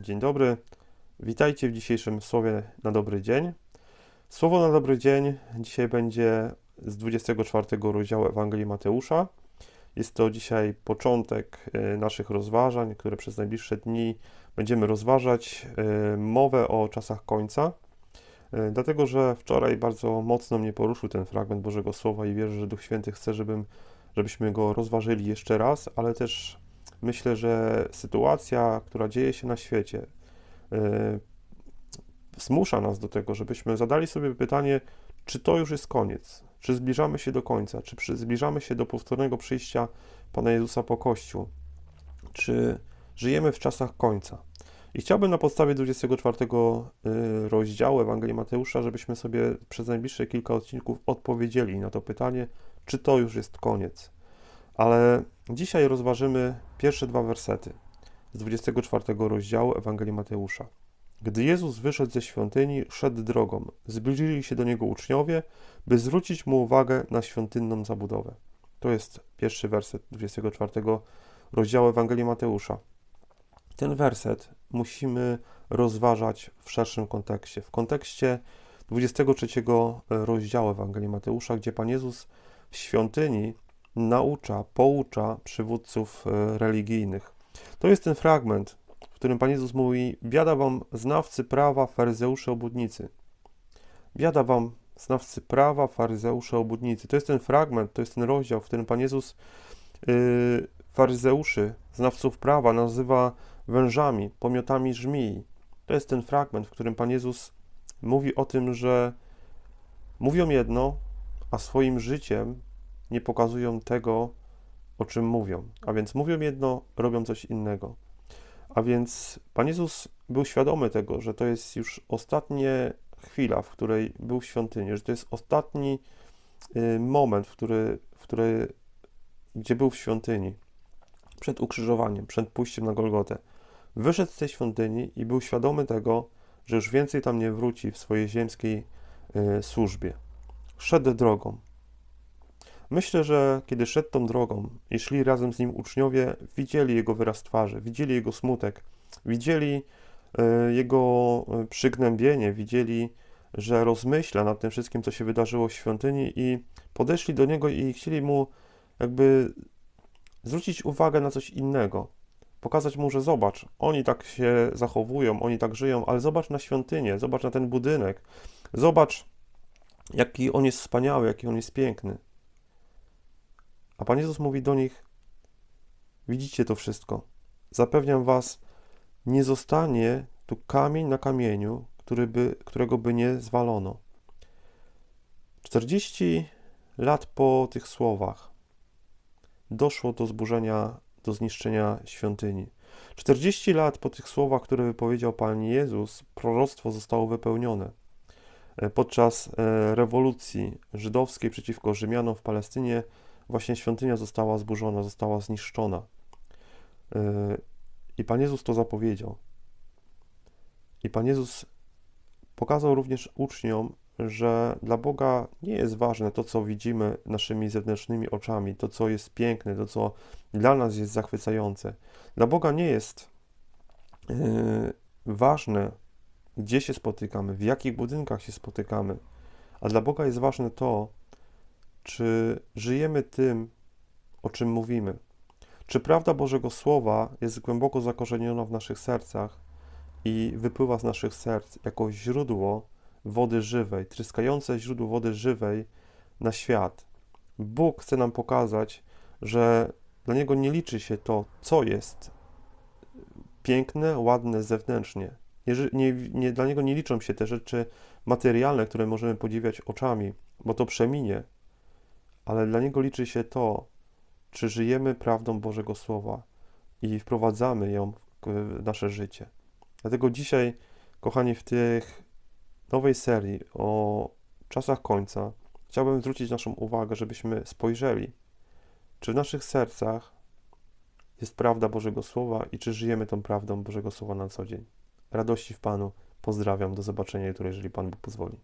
Dzień dobry. Witajcie w dzisiejszym słowie na dobry dzień. Słowo na dobry dzień dzisiaj będzie z 24 rozdziału Ewangelii Mateusza. Jest to dzisiaj początek e, naszych rozważań, które przez najbliższe dni będziemy rozważać e, mowę o czasach końca. E, dlatego, że wczoraj bardzo mocno mnie poruszył ten fragment Bożego Słowa i wierzę, że Duch Święty chce, żebym, żebyśmy go rozważyli jeszcze raz, ale też myślę, że sytuacja, która dzieje się na świecie, yy, zmusza nas do tego, żebyśmy zadali sobie pytanie, czy to już jest koniec, czy zbliżamy się do końca, czy zbliżamy się do powtórnego przyjścia Pana Jezusa po Kościół, czy żyjemy w czasach końca. I chciałbym na podstawie 24 y, rozdziału Ewangelii Mateusza, żebyśmy sobie przez najbliższe kilka odcinków odpowiedzieli na to pytanie, czy to już jest koniec. Ale dzisiaj rozważymy pierwsze dwa wersety z 24 rozdziału Ewangelii Mateusza. Gdy Jezus wyszedł ze świątyni, szedł drogą. Zbliżyli się do niego uczniowie, by zwrócić mu uwagę na świątynną zabudowę. To jest pierwszy werset 24 rozdziału Ewangelii Mateusza. Ten werset musimy rozważać w szerszym kontekście. W kontekście 23 rozdziału Ewangelii Mateusza, gdzie Pan Jezus w świątyni naucza, poucza przywódców e, religijnych. To jest ten fragment, w którym Pan Jezus mówi: Biada wam znawcy prawa, faryzeusze, obudnicy. Biada wam znawcy prawa, faryzeusze, obudnicy. To jest ten fragment, to jest ten rozdział, w którym Pan Jezus yy, faryzeuszy, znawców prawa nazywa wężami, pomiotami żmii. To jest ten fragment, w którym Pan Jezus mówi o tym, że mówią jedno, a swoim życiem nie pokazują tego, o czym mówią. A więc mówią jedno, robią coś innego. A więc Pan Jezus był świadomy tego, że to jest już ostatnia chwila, w której był w świątyni, że to jest ostatni y, moment, w który, w który, gdzie był w świątyni, przed ukrzyżowaniem, przed pójściem na Golgotę. Wyszedł z tej świątyni i był świadomy tego, że już więcej tam nie wróci w swojej ziemskiej y, służbie. Szedł drogą, Myślę, że kiedy szedł tą drogą i szli razem z nim uczniowie, widzieli jego wyraz twarzy, widzieli jego smutek, widzieli e, jego e, przygnębienie, widzieli, że rozmyśla nad tym wszystkim, co się wydarzyło w świątyni i podeszli do niego i chcieli mu jakby zwrócić uwagę na coś innego. Pokazać mu, że zobacz, oni tak się zachowują, oni tak żyją, ale zobacz na świątynię, zobacz na ten budynek, zobacz, jaki on jest wspaniały, jaki on jest piękny. A Pan Jezus mówi do nich: Widzicie to wszystko. Zapewniam Was, nie zostanie tu kamień na kamieniu, który by, którego by nie zwalono. 40 lat po tych słowach doszło do zburzenia, do zniszczenia świątyni. 40 lat po tych słowach, które wypowiedział Pan Jezus, proroctwo zostało wypełnione. Podczas e, rewolucji żydowskiej przeciwko Rzymianom w Palestynie właśnie świątynia została zburzona, została zniszczona. Yy, I Pan Jezus to zapowiedział. I Pan Jezus pokazał również uczniom, że dla Boga nie jest ważne to, co widzimy naszymi zewnętrznymi oczami, to, co jest piękne, to, co dla nas jest zachwycające. Dla Boga nie jest yy, ważne, gdzie się spotykamy, w jakich budynkach się spotykamy, a dla Boga jest ważne to, czy żyjemy tym, o czym mówimy? Czy prawda Bożego Słowa jest głęboko zakorzeniona w naszych sercach i wypływa z naszych serc jako źródło wody żywej, tryskające źródło wody żywej na świat? Bóg chce nam pokazać, że dla Niego nie liczy się to, co jest piękne, ładne zewnętrznie. Nie, nie, nie, dla Niego nie liczą się te rzeczy materialne, które możemy podziwiać oczami, bo to przeminie, ale dla Niego liczy się to, czy żyjemy prawdą Bożego Słowa i wprowadzamy ją w nasze życie. Dlatego dzisiaj, kochani, w tych nowej serii o czasach końca chciałbym zwrócić naszą uwagę, żebyśmy spojrzeli, czy w naszych sercach jest prawda Bożego Słowa i czy żyjemy tą prawdą Bożego Słowa na co dzień. Radości w Panu. Pozdrawiam. Do zobaczenia jutro, jeżeli Pan Bóg pozwoli.